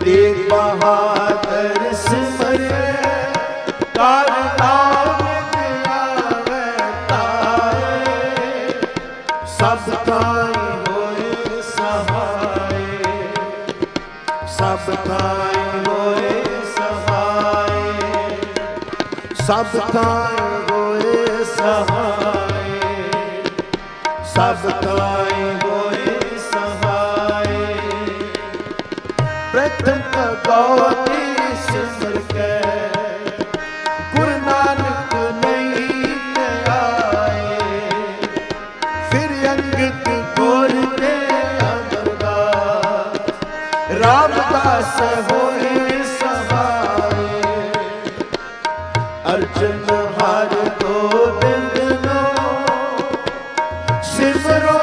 ਤੇਗ ਬਹਾਦਰ ਸਿਮਰੇ, ਕਰ ਨਾਮ ਆਵੇ ਤਾਏ ਸਭ ਕਾਈ ਹੋਏ ਸਹਾਏ, ਸਭ ਕਾਈ ਹੋਏ ਸਹਾਏ, ਸਭ ਕਾਈ ਹੋਏ ਸਹਾਏ, ਸਭ ਕਾਈ ਪ੍ਰਥਮ ਪਗੋਤੀ ਸਿਮਰ ਕੈ। ਗੁਰੂ ਨਾਨਕ ਨਹੀਂ ਤੇ ਆਏ ਫਿਰ ਅੰਗਤ ਗੁਰ ਤੇ ਅਮਰਦਾਸ ਰਾਮ ਦਾਸ ਹੋਏ ਸਹਾਰੇ ਅਰਜਨ ਹਰ ਗੋਬਿੰਦ ਨੋ ਸਿਮਰੋ